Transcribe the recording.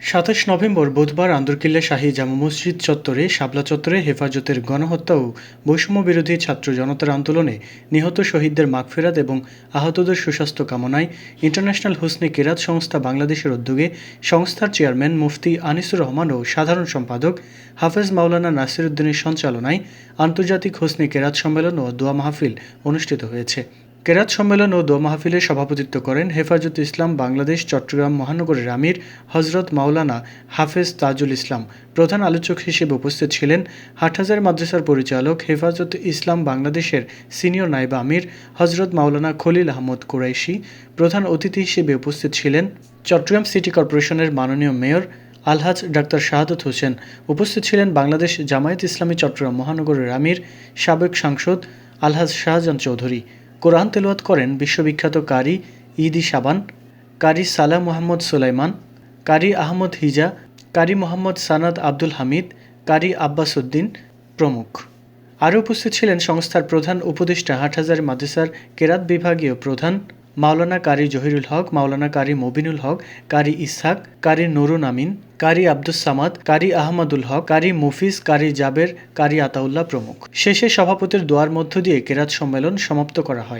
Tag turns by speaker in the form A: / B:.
A: সাতাশ নভেম্বর বুধবার আন্দরকিল্লা শাহী জামা মসজিদ চত্বরে শাপলা চত্বরে হেফাজতের গণহত্যা ও বৈষম্য বিরোধী ছাত্র জনতার আন্দোলনে নিহত শহীদদের মাগফেরাত এবং আহতদের সুস্বাস্থ্য কামনায় ইন্টারন্যাশনাল হুসনে কেরাত সংস্থা বাংলাদেশের উদ্যোগে সংস্থার চেয়ারম্যান মুফতি আনিসুর রহমান ও সাধারণ সম্পাদক হাফেজ মাওলানা নাসির উদ্দিনের সঞ্চালনায় আন্তর্জাতিক হুসনে কেরাত সম্মেলন ও দোয়া মাহফিল অনুষ্ঠিত হয়েছে। কেরাত সম্মেলন ও দো মাহফিলে সভাপতিত্ব করেন হেফাজত ইসলাম বাংলাদেশ, চট্টগ্রাম মহানগরের আমির হজরত মাওলানা হাফেজ তাজুল ইসলাম। প্রধান আলোচক হিসেবে উপস্থিত ছিলেন হাটহাজার মাদ্রাসার পরিচালক হেফাজত ইসলাম বাংলাদেশের সিনিয়র নায়েব আমির হজরত মাওলানা খলিল আহমদ কুরাইশি। প্রধান অতিথি হিসেবে উপস্থিত ছিলেন চট্টগ্রাম সিটি কর্পোরেশনের মাননীয় মেয়র আলহাজ ডাক্তার শাহাদত হোসেন। উপস্থিত ছিলেন বাংলাদেশ জামায়াত ইসলামী চট্টগ্রাম মহানগরের আমির সাবেক সাংসদ আলহাজ শাহজাহান চৌধুরী। কোরআন তেলোয়াত করেন বিশ্ববিখ্যাত কারি ইদি সাবান, কারি সালা মোহাম্মদ সুলাইমান, কারি আহমদ হিজা, কারি মোহাম্মদ সানাদ আব্দুল হামিদ, কারি আব্বাস উদ্দিন প্রমুখ। আরও উপস্থিত ছিলেন সংস্থার প্রধান উপদেষ্টা হাটহাজার মাদ্রাসার কেরাত বিভাগীয় প্রধান মাওলানা কারি জহিরুল হক, মাওলানা কারি মবিনুল হক, কারি ইসহাক, কারি নুরুন আমিন, কারি আব্দুস সামাদ, কারি আহমদুল হক, কারি মুফিজ, কারি জাবের, কারি আতাউল্লাহ প্রমুখ। শেষে সভাপতির দোয়ার মধ্য দিয়ে কেরাত সম্মেলন সমাপ্ত করা হয়।